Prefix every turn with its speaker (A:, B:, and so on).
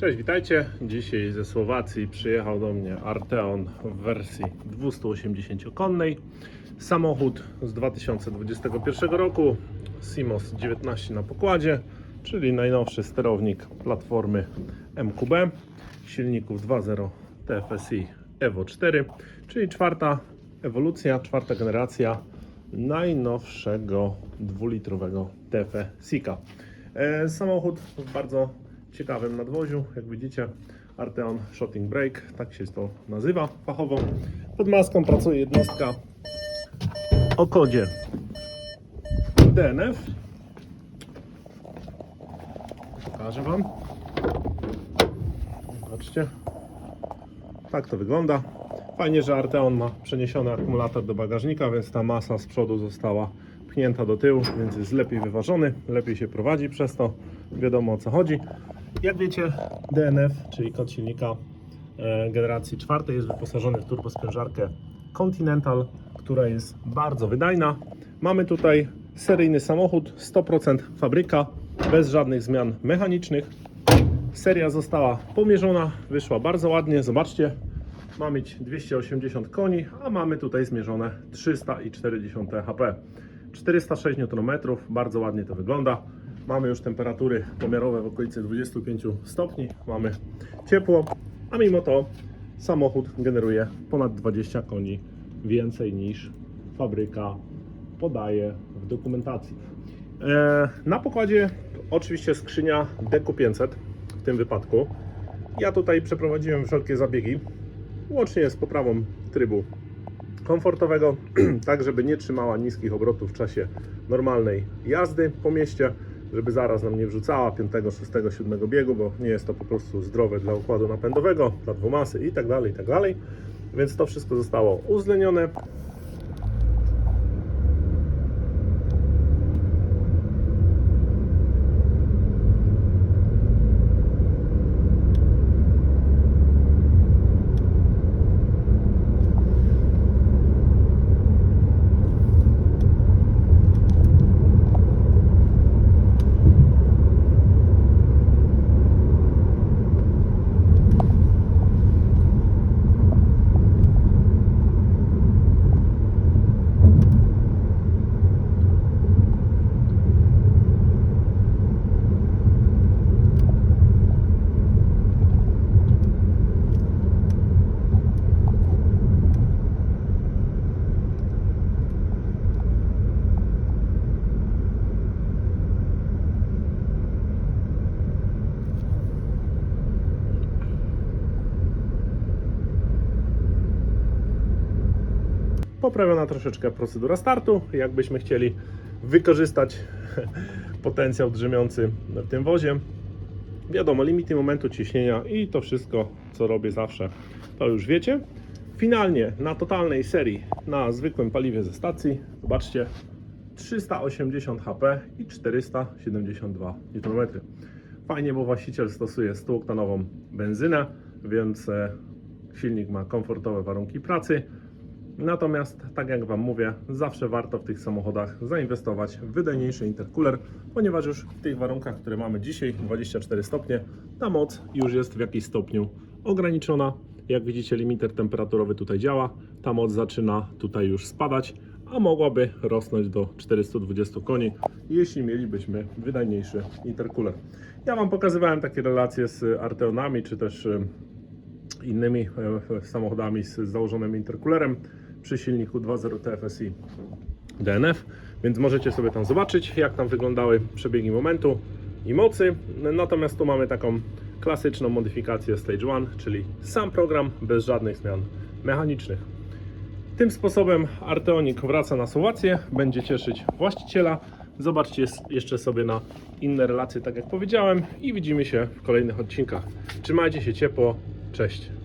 A: Cześć, witajcie. Dzisiaj ze Słowacji przyjechał do mnie Arteon w wersji 280-konnej. Samochód z 2021 roku, Simos 19 na pokładzie, czyli najnowszy sterownik platformy MQB, silników 2.0 TFSI Evo 4, czyli czwarta ewolucja, czwarta generacja najnowszego dwulitrowego TFSI-ka. E, Samochód w bardzo ciekawym nadwoziu, jak widzicie Arteon Shotting Brake, tak się to nazywa fachowo. Pod maską pracuje jednostka o kodzie DNF. Pokażę Wam. Zobaczcie. Tak to wygląda. Fajnie, że Arteon ma przeniesiony akumulator do bagażnika, więc ta masa z przodu została pchnięta do tyłu, więc jest lepiej wyważony, lepiej się prowadzi przez to. Wiadomo o co chodzi. Jak wiecie, DNF, czyli kod silnika e, generacji czwartej, jest wyposażony w turbosprężarkę Continental, która jest bardzo wydajna. Mamy tutaj seryjny samochód, 100% fabryka, bez żadnych zmian mechanicznych. Seria została pomierzona, wyszła bardzo ładnie. Zobaczcie, ma mieć 280 koni, a mamy tutaj zmierzone 3,4 HP. 406 Nm, bardzo ładnie to wygląda. Mamy już temperatury pomiarowe w okolicy 25 stopni, mamy ciepło, a mimo to samochód generuje ponad 20 koni więcej niż fabryka podaje w dokumentacji. E, Na pokładzie oczywiście skrzynia DQ500 w tym wypadku. Ja tutaj przeprowadziłem wszelkie zabiegi, łącznie z poprawą trybu komfortowego, tak żeby nie trzymała niskich obrotów w czasie normalnej jazdy po mieście, żeby zaraz nam nie wrzucała 5, 6, 7 biegu, bo nie jest to po prostu zdrowe dla układu napędowego, dla dwumasy i tak dalej, i tak dalej. Więc to wszystko zostało uwzględnione. Poprawiona troszeczkę procedura startu. Jakbyśmy chcieli wykorzystać potencjał drzemiący w tym wozie. Wiadomo, limity momentu ciśnienia i to wszystko, co robię zawsze, to już wiecie. Finalnie na totalnej serii, na zwykłym paliwie ze stacji, zobaczcie, 380 HP i 472 Nm. Fajnie, bo właściciel stosuje 100-oktanową benzynę, więc e, silnik ma komfortowe warunki pracy. Natomiast, tak jak Wam mówię, zawsze warto w tych samochodach zainwestować w wydajniejszy intercooler, ponieważ już w tych warunkach, które mamy dzisiaj, 24 stopnie, ta moc już jest w jakimś stopniu ograniczona. Jak widzicie, limiter temperaturowy tutaj działa, ta moc zaczyna tutaj już spadać, a mogłaby rosnąć do 420 koni, jeśli mielibyśmy wydajniejszy intercooler. Ja Wam pokazywałem takie relacje z Arteonami, czy też innymi e, samochodami z założonym intercoolerem przy silniku 2.0 TFSI DNF, więc możecie sobie tam zobaczyć, jak tam wyglądały przebiegi momentu i mocy. Natomiast tu mamy taką klasyczną modyfikację Stage 1, czyli sam program bez żadnych zmian mechanicznych. Tym sposobem Arteonik wraca na Słowację, będzie cieszyć właściciela. Zobaczcie jeszcze sobie na inne relacje, tak jak powiedziałem, i widzimy się w kolejnych odcinkach. Trzymajcie się ciepło, cześć.